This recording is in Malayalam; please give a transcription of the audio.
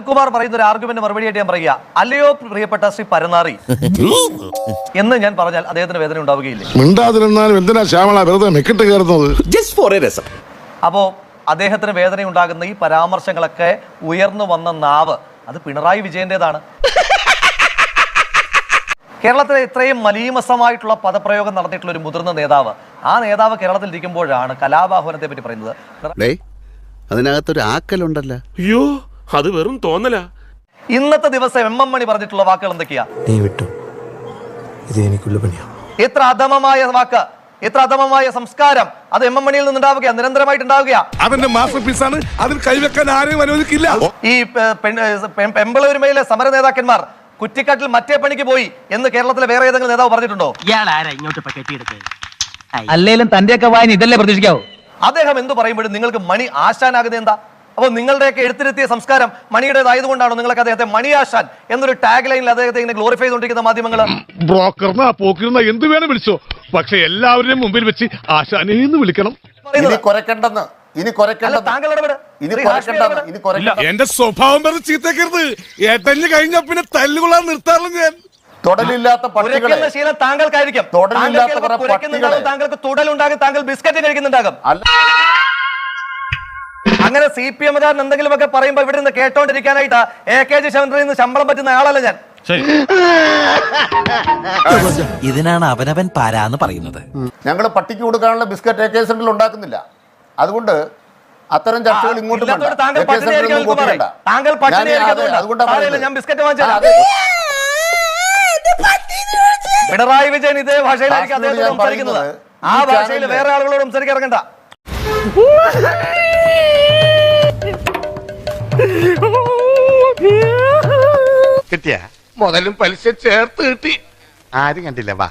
കുമാർ പറയുന്ന ഒരു ആർഗ്യുമെന്റ് മറുപടിയായിട്ട് ഞാൻ പറയുക. അല്ലയോ പ്രിയപ്പെട്ട ശ്രീ പരനാറി? എന്ന് ഞാൻ പറഞ്ഞാൽ അദ്ദേഹത്തിന് വേദന ഉണ്ടാവുകയില്ലേ. മിണ്ടാതിരുന്നാലും എന്തിനാ ശ്യാമള വെറുതെ മെക്കിട്ട് കയറുന്നത്? ജസ്റ്റ് ഫോർ എ രസം അപ്പോ അദ്ദേഹത്തിന് വേദന ഉണ്ടാകുന്ന ഈ പരാമർശങ്ങളൊക്കെ ഉയർന്നു വന്ന നാവ് അത് പിണറായി വിജയന്റേതാണ്. കേരളത്തിലെ ഇത്രയും മലീമസമായിട്ടുള്ള പദപ്രയോഗം നടത്തിയിട്ടുള്ള ഒരു മുതിർന്ന നേതാവ് ആ നേതാവ് കേരളത്തിൽ ഇരിക്കുമ്പോഴാണ് കലാബാഹുനത്തെ പറ്റി പറയുന്നത് അതിനകത്തൊരു ആക്കലുണ്ടല്ലോ. അയ്യോ. അത് വെറും തോന്നലാ. ഇന്നത്തെ ദിവസം എം എം മണി പറഞ്ഞിട്ടുള്ള വാക്കുകൾ എന്തൊക്കെയാ? നീ വിട്ടു. ഇത് എനിക്കുള്ള പണിയാ. എത്ര അധമമായ വാക്ക് എത്ര അധമമായ സംസ്കാരം അത് എം എം മണിയിൽ നിന്നുണ്ടാവുക നിരന്തരമായിട്ട് ഉണ്ടാവുകയാ അവന്റെ മാസ്റ്റർ പീസാണ് അതിൽ കൈവെക്കാൻ ആരെയും അനുവദിക്കില്ല. ഈ പെമ്പളൂരുമയിലെ സമര നേതാക്കന്മാർ കുറ്റിക്കാട്ടിൽ മറ്റേ പണിക്ക് പോയി എന്ന് കേരളത്തിലെ വേറെ ഏതെങ്കിലും നേതാവ് പറഞ്ഞിട്ടുണ്ടോ? അല്ലേലും തന്റെയൊക്കെ വായന ഇതല്ലേ പ്രതീക്ഷിക്കാവൂ? അദ്ദേഹം എന്ത് പറയുമ്പോഴും നിങ്ങൾക്ക് മണി ആശാനാകുന്നത് എന്താ? അപ്പോൾ നിങ്ങളുടെയൊക്കെ എഴുത്തിരുത്തിയ സംസ്കാരം മണിയുടേതായതുകൊണ്ടാണോ നിങ്ങൾക്ക് അദ്ദേഹത്തെ മണിയാശാൻ ആശാൻ എന്നൊരു ടാഗ് ലൈനിൽ അദ്ദേഹത്തെ ഇങ്ങനെ ഗ്ലോറിഫൈ ചെയ്തുകൊണ്ടിരിക്കുന്ന മാധ്യമങ്ങൾ ബ്രോക്കറിനാ പോക്കിരുന്ന എന്ത് വേണം വിളിച്ചോ? പക്ഷെ എല്ലാവരുടെയും മുമ്പിൽ വെച്ച് ആശാനേന്ന് വിളിക്കണം. ഇനി കുരക്കണ്ടെന്ന് ഇനി എന്റെ സ്വഭാവം പറഞ്ഞ് ചീത്തക്കരുത്. ഏട്ടഞ്ഞ് കഴിഞ്ഞ പിന്നെ തല്ലുകൊള്ളാൻ നിർത്താറില്ല ഞാൻ. തൊടലില്ലാത്ത പട്ടികളെ. താങ്കൾക്കായിരിക്കും. തൊടലില്ലാത്ത. താങ്കൾക്ക് തുടലുണ്ടാകും താങ്കൾ ബിസ്ക്കറ്റ് കഴിക്കുന്നുണ്ടാകും. അല്ല. അങ്ങനെ സി പി എമ്മുകാരൻ എന്തെങ്കിലുമൊക്കെ പറയുമ്പോൾ ഇവിടെ നിന്ന് കേട്ടോണ്ടിരിക്കാനായിട്ട് എ കെ ജി ശവൻറിൽ നിന്ന് ശമ്പളം പറ്റുന്ന ആളല്ല ഞാൻ. ഇതിനാണ് അവനവൻ പാരാന്ന് പറയുന്നത്. ഞങ്ങൾ പട്ടിക്ക് കൊടുക്കാനുള്ള ബിസ്ക്കറ്റ് എ കെ സെന്ററിൽ ഉണ്ടാക്കുന്നില്ല. അതുകൊണ്ട് അത്തരം ചർച്ചകൾ ഇങ്ങോട്ട്. പിണറായി വിജയൻ ഇതേ ഭാഷയിലായിരിക്കും സംസാരിക്കുന്നത്. ആ ഭാഷയിൽ വേറെ ആളുകളോട് സംസാരിക്കാൻ ഇറങ്ങണ്ട. കിട്ടിയ? മുതലും പലിശ ചേർത്ത് കിട്ടി. ആരും കണ്ടില്ല വാ.